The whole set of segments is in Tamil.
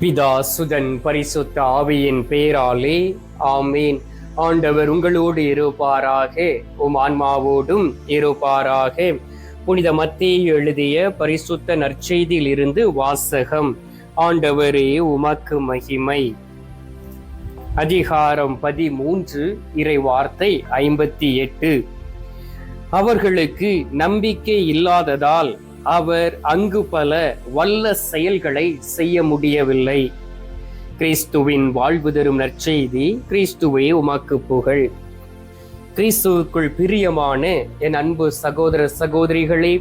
பிதா சுதன் பரிசுத்த ஆவியின் பேராலே ஆமீன். ஆண்டவர் உங்களோடு இருப்பாராக உம் ஆன்மாவோடும் இருப்பாராக. புனித மத்திய எழுதிய பரிசுத்த நற்செய்தியில் இருந்து வாசகம் ஆண்டவரே உமக்கு மகிமை. அதிகாரம் பதிமூன்று இறை வார்த்தை ஐம்பத்தி எட்டு. அவர்களுக்கு நம்பிக்கை இல்லாததால் அவர் அங்கு பல வல்ல செயல்களை செய்ய முடியவில்லை. கிறிஸ்துவின் வாழ்வு தரும் நற்செய்தி கிறிஸ்துவே உமாக்கு புகழ். கிறிஸ்துவுக்குள் பிரியமான என் அன்பு சகோதர சகோதரிகளே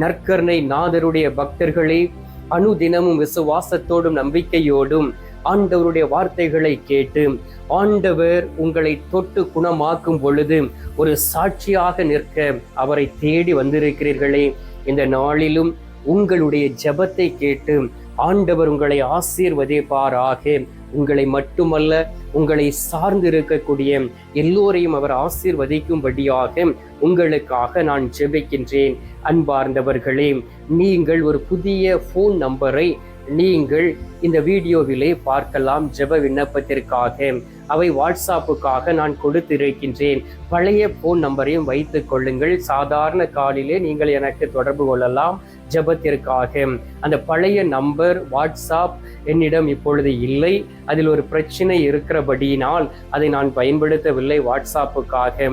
நற்கர்ணை நாதருடைய பக்தர்களே அனுதினமும் விசுவாசத்தோடும் நம்பிக்கையோடும் ஆண்டவருடைய வார்த்தைகளை கேட்டு ஆண்டவர் உங்களை தொட்டு குணமாக்கும் பொழுது ஒரு சாட்சியாக நிற்க அவரை தேடி வந்திருக்கிறீர்களே. இந்த நாளிலும் உங்களுடைய ஜெபத்தை கேட்டு ஆண்டவர் உங்களை ஆசீர்வதிப்பாராக. உங்களை மட்டுமல்ல உங்களை சார்ந்து இருக்கக்கூடிய எல்லோரையும் அவர் ஆசீர்வதிக்கும்படியாக உங்களுக்காக நான் ஜெபிக்கின்றேன். அன்பார்ந்தவர்களே நீங்கள் ஒரு புதிய ஃபோன் நம்பரை நீங்கள் இந்த வீடியோவிலே பார்க்கலாம் ஜெப விண்ணப்பத்திற்காக. அவை வாட்ஸ்அப்புக்காக நான் கொடுத்திருக்கின்றேன். பழைய ஃபோன் நம்பரையும் வைத்துக் கொள்ளுங்கள். சாதாரண காலிலே நீங்கள் எனக்கு தொடர்பு கொள்ளலாம். ஜெபத்திற்காக. அந்த பழைய நம்பர் வாட்ஸ்அப் என்னிடம் இப்பொழுது இல்லை. அதில் ஒரு பிரச்சனை இருக்கிறபடியினால் அதை நான் பயன்படுத்தவில்லை வாட்ஸ்அப்புக்காக.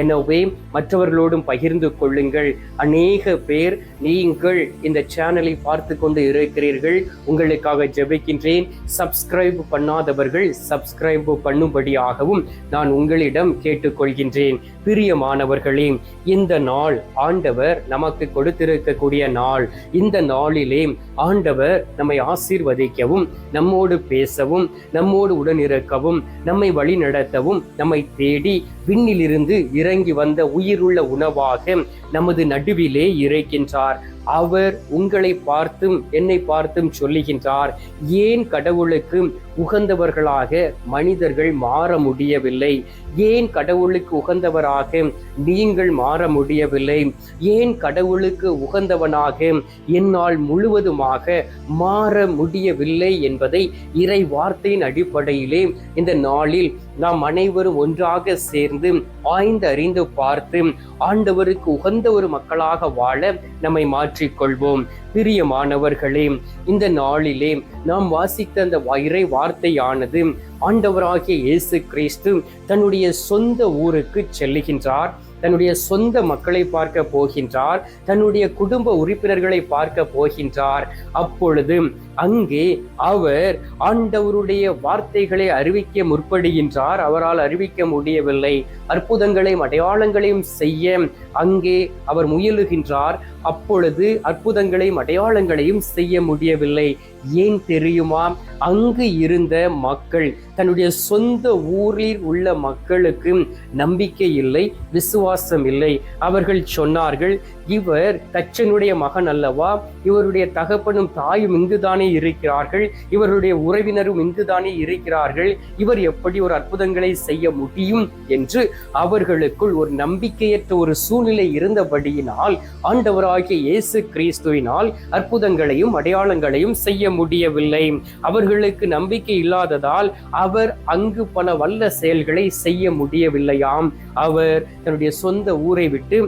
எனவே மற்றவர்களோடும் பகிர்ந்து கொள்ளுங்கள். அநேக பேர் நீங்கள் இந்த சேனலை பார்த்து கொண்டு இருக்கிறீர்கள். உங்களுக்காக ஜெபிக்கின்றேன். சப்ஸ்கிரைப் பண்ணாதவர்கள் சப்ஸ்கிரைப் பண்ணும்படியாகவும் நான் உங்களிடம் கேட்டுக்கொள்கின்றேன். பிரியமானவர்களே இந்த நாள் ஆண்டவர் நமக்கு கொடுத்திருக்கக்கூடிய நாள். இந்த நாளிலே ஆண்டவர் நம்மை ஆசீர்வதிக்கவும் நம்மோடு பேசவும் நம்மோடு உடனிருக்கவும் நம்மை வழிநடத்தவும் நம்மை தேடி விண்ணிலிருந்து இறங்கி வந்த உயிருள்ள உணவாக நமது நடுவிலே இருக்கின்றார் அவர் உங்களை பார்த்தும் என்னை பார்த்தும் சொல்லுகின்றார். ஏன் கடவுளுக்கு உகந்தவர்களாக மனிதர்கள் மாற முடியவில்லை? ஏன் கடவுளுக்கு உகந்தவராக நீங்கள் மாற முடியவில்லை? ஏன் கடவுளுக்கு உகந்தவனாக என்னால் முழுவதுமாக மாற முடியவில்லை என்பதை இறை வார்த்தையின் அடிப்படையிலே இந்த நாளில் நாம் அனைவரும் ஒன்றாக சேர்ந்து ஆய்ந்து அறிந்து பார்த்து ஆண்டவருக்கு உகந்த ஒரு மக்களாக வாழ நம்மை மாற்றிக்கொள்வோம். பிரியமானவர்களே இந்த நாளிலே நாம் வாசித்த அந்த இறை வார்த்தையானது ஆண்டவராகிய இயேசு கிறிஸ்து தன்னுடைய சொந்த ஊருக்கு செல்லுகின்றார். தன்னுடைய சொந்த மக்களை பார்க்க போகின்றார் தன்னுடைய குடும்ப உறுப்பினர்களை பார்க்க போகின்றார். அப்பொழுது அங்கே அவர் ஆண்டவருடைய வார்த்தைகளை அறிவிக்க முற்படுகின்றார். அவரால் அறிவிக்க முடியவில்லை. அற்புதங்களையும் அடையாளங்களையும் செய்ய அங்கே அவர் முயலுகின்றார். அப்பொழுது அற்புதங்களையும் அடையாளங்களையும் செய்ய முடியவில்லை. ஏன் தெரியுமா அங்கு இருந்த மக்கள் தன்னுடைய சொந்த ஊரில் உள்ள மக்களுக்கு நம்பிக்கை இல்லை விசுவாசம் இல்லை. அவர்கள் சொன்னார்கள் இவர் தச்சனுடைய மகன் அல்லவா? இவருடைய தகப்பனும் தாயும் இங்குதானே இருக்கிறார்கள். இவருடைய உறவினரும் இங்குதானே இருக்கிறார்கள். இவர் எப்படி ஒரு அற்புதங்களை செய்ய முடியும்? என்று அவர்களுக்குள் ஒரு நம்பிக்கையற்ற ஒரு சூழ்நிலை இருந்தபடியினால் ஆண்டவராகிய இயேசு கிறிஸ்துவினால் அற்புதங்களையும் அடையாளங்களையும் செய்ய முடியவில்லை. அவர்களுக்கு நம்பிக்கை இல்லாததால் அவர் அங்கு பல வல்ல செயல்களை செய்ய முடியவில்லையாம். அவர் தன்னுடைய சொந்த ஊரை விட்டு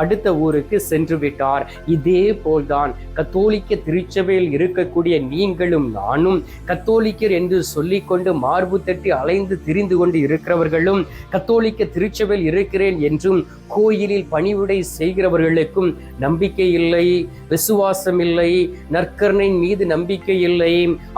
அடுத்த ஊருக்கு சென்று விட்டார் இதே போல்தான் கத்தோலிக்க திருச்சபையில் இருக்கக்கூடிய நீங்களும் நானும் கத்தோலிக்கர் என்று சொல்லிக்கொண்டு மார்பு தட்டி அலைந்து திரிந்து கொண்டு இருக்கிறவர்களும் கத்தோலிக்க திருச்சபையில் இருக்கிறேன் என்றும் கோயிலில் பணிவிடை செய்கிறவர்களுக்கும் நம்பிக்கை இல்லை விசுவாசம் இல்லை நற்கரணையின் மீது நம்பிக்கை இல்லை.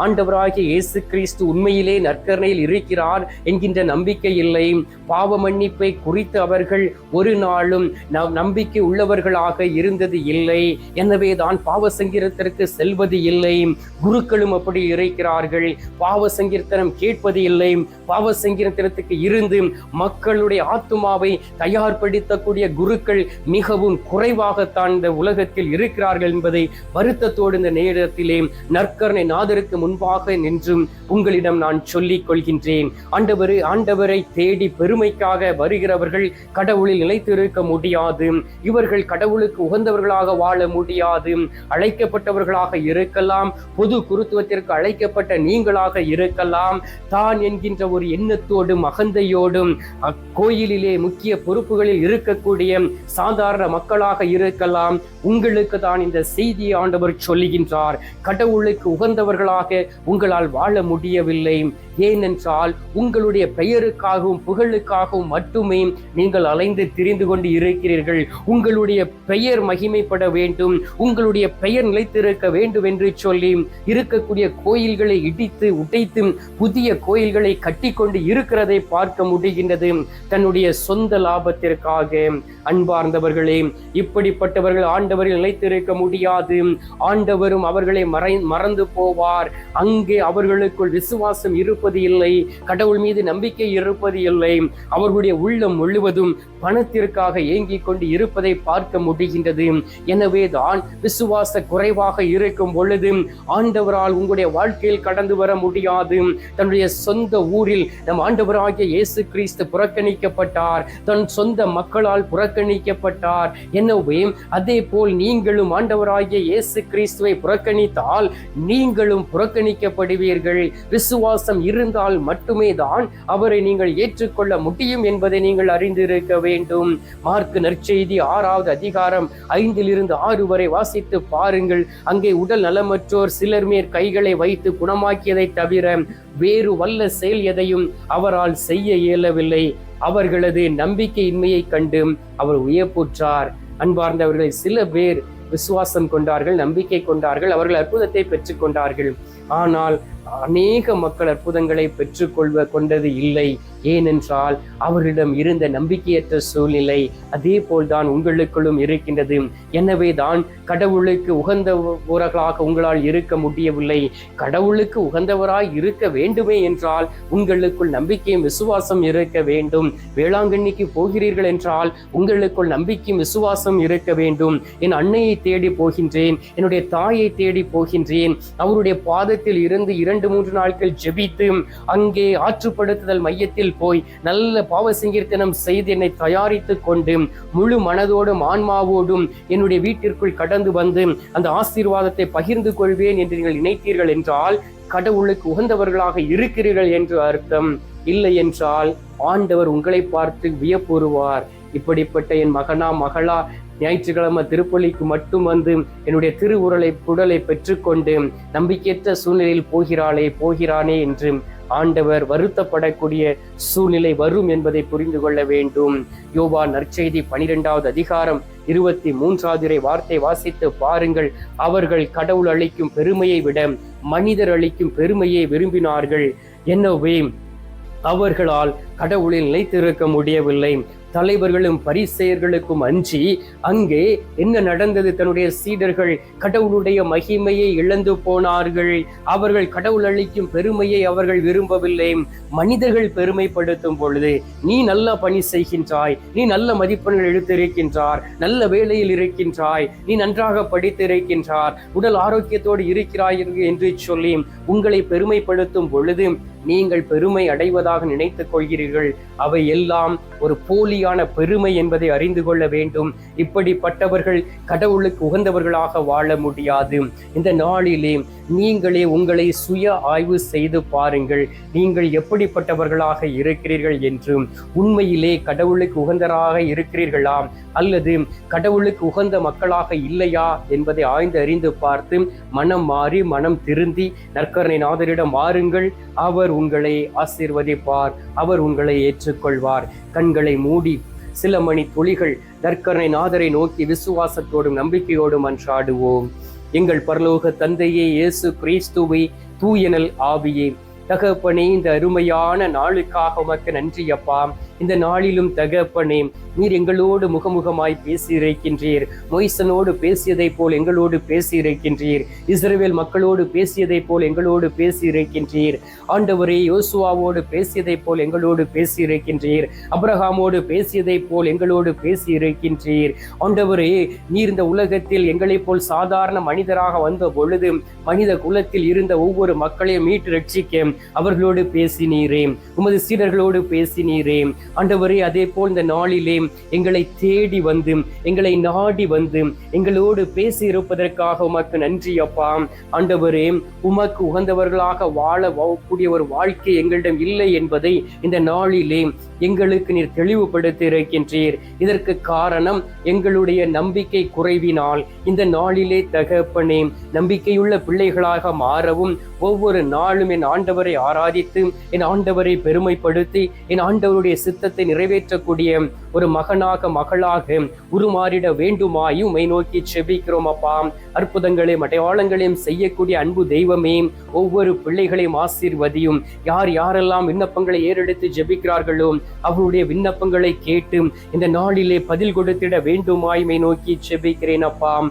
ஆண்டவராகிய இயேசு கிறிஸ்து உண்மையிலே நற்கரணையில் இருக்கிறார் என்கின்ற நம்பிக்கை இல்லை. பாவ மன்னிப்பை குறித்து அவர்கள் ஒரு நாளும் நம்பிக்கை நம்பிக்கை உள்ளவர்களாக இருந்தது இல்லை. எனவே தான் பாவ சங்கீர்த்தனத்திற்கு செல்வது இல்லை. குருக்களும் அப்படி இருக்கிறார்கள் பாவ சங்கீர்த்தனம் கேட்பது இல்லை. பாவ சங்கீர்த்தனத்துக்கு இருந்து மக்களுடைய ஆத்துமாவை தயார்படுத்தக்கூடிய குருக்கள் மிகவும் குறைவாகத்தான் இந்த உலகத்தில் இருக்கிறார்கள் என்பதை வருத்தத்தோடு இந்த நேரத்திலே நற்கரணை நாதருக்கு முன்பாக நின்றும் உங்களிடம் நான் சொல்லிக் கொள்கின்றேன். ஆண்டவரு ஆண்டவரை தேடி பெருமைக்காக வருகிறவர்கள் கடவுளில் நிலைத்திருக்க முடியாது. இவர்கள் கடவுளுக்கு உகந்தவர்களாக வாழ முடியாது. அழைக்கப்பட்டவர்களாக இருக்கலாம். பொது குருத்துவத்திற்கு அழைக்கப்பட்ட நீங்களாக இருக்கலாம். தான் என்கின்ற ஒரு எண்ணத்தோடும் அகந்தையோடும் அக்கோயிலிலே முக்கிய பொறுப்புகளில் இருக்கக்கூடிய சாதாரண மக்களாக இருக்கலாம். உங்களுக்கு தான் இந்த செய்தி ஆண்டவர் சொல்லுகின்றார். கடவுளுக்கு உகந்தவர்களாக உங்களால் வாழ முடியவில்லை. ஏனென்றால் உங்களுடைய பெயருக்காகவும் புகழுக்காகவும் மட்டுமே நீங்கள் அலைந்து திரிந்து கொண்டு இருக்கிறீர்கள். உங்களுடைய பெயர் மகிமைப்பட வேண்டும் உங்களுடைய பெயர் நிலைத்திருக்க வேண்டும் என்று சொல்லி இருக்கக்கூடிய கோயில்களை இடித்து உடைத்து புதிய கோயில்களை கட்டிக்கொண்டு இருக்கிறதை பார்க்க முடிகின்றது. தன்னுடைய சொந்த லாபத்திற்காக. அன்பார்ந்தவர்களே இப்படிப்பட்டவர்கள் ஆண்டவரில் நிலைத்திருக்க முடியாது. ஆண்டவரும் அவர்களை மறை மறந்து போவார். அங்கே அவர்களுக்குள் விசுவாசம் இருப்பது இல்லை கடவுள் மீது நம்பிக்கை இருப்பது இல்லை. அவர்களுடைய உள்ளம் முழுவதும் பணத்திற்காக ஏங்கிக் கொண்டு இருப்பதை பார்க்க முடிகின்றது. எனவேதான் விசுவாச குறைவாக இருக்கும் பொழுது ஆண்டவரால் உங்களுடைய வாழ்க்கையில் கடந்து வர முடியாது. தன்னுடைய சொந்த ஊரில் நம் ஆண்டவராகிய இயேசு கிறிஸ்து புறக்கணிக்கப்பட்டார். தன் சொந்த மக்களால் புறக்கணிக்கப்பட்டார். எனவே அதே போல் நீங்களும் ஆண்டவராகிய இயேசு கிறிஸ்துவை புறக்கணித்தால் நீங்களும் புறக்கணிக்கப்படுவீர்கள். விசுவாசம் இருந்தால் மட்டுமே தான் அவரை நீங்கள் ஏற்றுக்கொள்ள முடியும் என்பதை நீங்கள் அறிந்திருக்க வேண்டும். மார்க் நற்செய்தி ஆறாவது அதிகாரம் ஐந்திலிருந்து ஆறு வரை வாசித்து பாருங்கள். அங்கே உடல் நலமற்றோர் சிலர் மேற் கைகளை வைத்து குணமாக்கியதை தவிர வேறு வல்ல செயல் எதையும் அவரால் செய்ய இயலவில்லை. அவர்களது நம்பிக்கையின்மையை கண்டு அவர் உயப்புற்றார் அன்பார்ந்தவர்களை சில பேர் விசுவாசம் கொண்டார்கள் நம்பிக்கை கொண்டார்கள் அவர்கள் அற்புதத்தை பெற்றுக்கொண்டார்கள் ஆனால் அநேக மக்கள் அற்புதங்களை பெற்றுக்கொள்வ கொண்டது இல்லை. ஏனென்றால் அவரிடம் இருந்த நம்பிக்கையற்ற சூழ்நிலை அதே போல்தான் உங்களுக்குள்ளும் இருக்கின்றது. எனவே தான் கடவுளுக்கு உகந்தவர்களாக உங்களால் இருக்க முடியவில்லை. கடவுளுக்கு உகந்தவராய் இருக்க வேண்டுமே என்றால் உங்களுக்குள் நம்பிக்கையும் விசுவாசம் இருக்க வேண்டும். வேளாங்கண்ணிக்கு போகிறீர்கள் என்றால் உங்களுக்குள் நம்பிக்கையும் விசுவாசம் இருக்க வேண்டும். என் அன்னையை தேடி போகின்றேன் என்னுடைய தாயை தேடி போகின்றேன். அவருடைய பாதத்தில் இருந்து இரண்டு மூன்று நாட்கள் ஜெபித்து அங்கே ஆற்றுப்படுத்துதல் மையத்தில் போய் நல்ல பாவ சங்கீர்த்தனம் செய்து என்னை தயாரித்துக் கொண்டு முழு மனதோடும் ஆன்மாவோடும் என்னுடைய வீட்டிற்குள் கடந்து வந்து அந்த ஆசீர்வாதத்தை பகிர்ந்து கொள்வேன் என்று நீங்கள் நினைத்தீர்கள் என்றால் கடவுளுக்கு உகந்தவர்களாக இருக்கிறீர்கள் என்று அர்த்தம். இல்லை என்றால் ஆண்டவர் உங்களை பார்த்து வியப்புறுவார். இப்படிப்பட்ட என் மகனா மகளா ஞாயிற்றுக்கிழமை திருப்பலிக்கு மட்டும் வந்து என்னுடைய திருவுருளை குடலை பெற்றுக்கொண்டு நம்பிக்கையற்ற சூழ்நிலையில் போகிறாளே போகிறானே என்று ஆண்டவர் வருத்தப்படக்கூடிய சூழ்நிலை வரும் என்பதை புரிந்து கொள்ள வேண்டும். யோவா நற்செய்தி பனிரெண்டாவது அதிகாரம் இருபத்தி மூன்றாவது வார்த்தை வாசித்து பாருங்கள். அவர்கள் கடவுள் அளிக்கும் பெருமையை விட மனிதர் அளிக்கும் பெருமையை விரும்பினார்கள். என்னவே அவர்களால் கடவுளில் நிலைத்திருக்க முடியவில்லை. தலைவர்களும் பரிசெயர்களுக்கும் அஞ்சி அங்கே என்ன நடந்தது? தன்னுடைய சீடர்கள் கடவுளுடைய மகிமையை இழந்து போனார்கள். அவர்கள் கடவுள் அளிக்கும் பெருமையை அவர்கள் விரும்பவில்லை. மனிதர்கள் பெருமைப்படுத்தும் பொழுது நீ நல்ல பணி செய்கின்றாய். நீ நல்ல மதிப்பெண்கள் எடுத்திருக்கின்றார். நல்ல வேலையில் இருக்கின்றாய். நீ நன்றாக படித்திருக்கின்றார். உடல் ஆரோக்கியத்தோடு இருக்கிறாய் என்று சொல்லி உங்களை பெருமைப்படுத்தும் பொழுது நீங்கள் பெருமை அடைவதாக நினைத்துக் கொள்கிறீர்கள். அவை எல்லாம் ஒரு போலியான பெருமை என்பதை அறிந்து கொள்ள வேண்டும். இப்படிப்பட்டவர்கள் கடவுளுக்கு உகந்தவர்களாக வாழ முடியாது. இந்த நாளிலே நீங்களே உங்களை சுய ஆய்வு செய்து பாருங்கள். நீங்கள் எப்படிப்பட்டவர்களாக இருக்கிறீர்கள் என்றும் உண்மையிலே கடவுளுக்கு உகந்தராக இருக்கிறீர்களா அல்லது கடவுளுக்கு உகந்த மக்களாக இல்லையா என்பதை ஆய்ந்து அறிந்து பார்த்து மனம் மாறி மனம் திருந்தி நற்கரணை நாதரிடம் மாறுங்கள் அவர் உங்களை ஆசீர்வதிப்பார். அவர் உங்களை ஏற்றுக்கொள்வார். கண்களை மூடி சில மணி துளிகள் நற்கரணை நாதரை நோக்கி விசுவாசத்தோடும் நம்பிக்கையோடும் அன்றாடுவோம். எங்கள் பரலோக தந்தையே இயேசு கிறிஸ்துவை தூயனல் ஆவியே. தகப்பனே இந்த அருமையான நாளுக்காக உமக்கு நன்றியப்பா இந்த நாளிலும் தகப்பனே நீர் எங்களோடு முகமுகமாய் பேசியிருக்கின்றீர். மொய்சனோடு பேசியதைப் போல் எங்களோடு பேசியிருக்கின்றீர். இஸ்ரேல் மக்களோடு பேசியதைப் போல் எங்களோடு பேசியிருக்கின்றீர். ஆண்டவரே யோசுவாவோடு பேசியதைப் போல் எங்களோடு பேசியிருக்கின்றீர். அப்ரஹாமோடு பேசியதைப் போல் எங்களோடு பேசியிருக்கின்றீர். ஆண்டவரே நீர் இந்த உலகத்தில் எங்களைப் போல் சாதாரண மனிதராக வந்த பொழுது மனித குலத்தில் இருந்த ஒவ்வொரு மக்களையும் மீட்டு ரட்சிக்க அவர்களோடு பேசினீரே. உமது சீடர்களோடு பேசினீரே. ஆண்டவரே அதே போல் இந்த நாளிலே எங்களை தேடி வந்து எங்களை நாடி வந்து எங்களோடு பேசி இருப்பதற்காக உமக்கு நன்றி அப்பா. ஆண்டவரே உமக்கு உகந்தவர்களாக வாழ கூடிய ஒரு வாழ்க்கை எங்களிடம் இல்லை என்பதை இந்த நாளிலே எங்களுக்கு நீர் தெளிவுபடுத்தி இருக்கின்றீர். இதற்கு காரணம் எங்களுடைய நம்பிக்கை குறைவினால் இந்த நாளிலே தகப்பனே நம்பிக்கையுள்ள பிள்ளைகளாக மாறவும் ஒவ்வொரு நாளும் என் ஆண்டவரை ஆராதித்து என் ஆண்டவரை பெருமைப்படுத்தி என் ஆண்டவருடைய சித்தத்தை நிறைவேற்றக்கூடிய ஒரு மகனாக மகளாக உருமாறிட வேண்டுமாய் உமை நோக்கி செபிக்கிறோம் அப்பா. அற்புதங்களையும் அடையாளங்களையும் செய்யக்கூடிய அன்பு தெய்வமே ஒவ்வொரு பிள்ளைகளையும் ஆசீர்வதியும். யார் யாரெல்லாம் விண்ணப்பங்களை ஏறெடுத்து ஜெபிக்கிறார்களோ அவருடைய விண்ணப்பங்களை கேட்டு இந்த நாளிலே பதில் கொடுத்திட வேண்டுமாய்மை நோக்கி செபிக்கிறேன் அப்பா.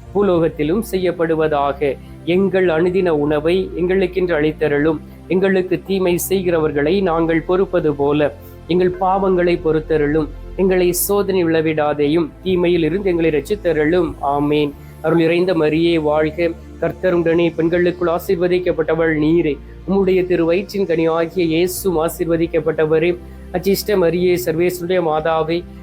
பூலோகத்திலும் செய்யப்படுவதாக. எங்கள் அனுதின உணவை எங்களுக்கென்று அளித்தருளும். எங்களுக்கு தீமை செய்கிறவர்களை நாங்கள் பொறுப்பது போல. எங்கள் பாவங்களை பொறுத்தருளும். எங்களை சோதனை விளவிடாதேயும் தீமையில் இருந்து எங்களை ரச்சித்தருளும் ஆமேன். அருள் இறைந்த மரியே வாழ்க. கர்த்தருடனே பெண்களுக்குள் ஆசிர்வதிக்கப்பட்டவள் நீரே. உம்முடைய திரு வயிற்றின் கனி ஆகிய இயேசும் ஆசிர்வதிக்கப்பட்டவரே. அச்சிஷ்ட மரியே சர்வேசுடைய மாதாவை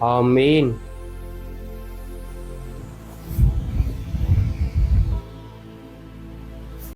ஆமேன்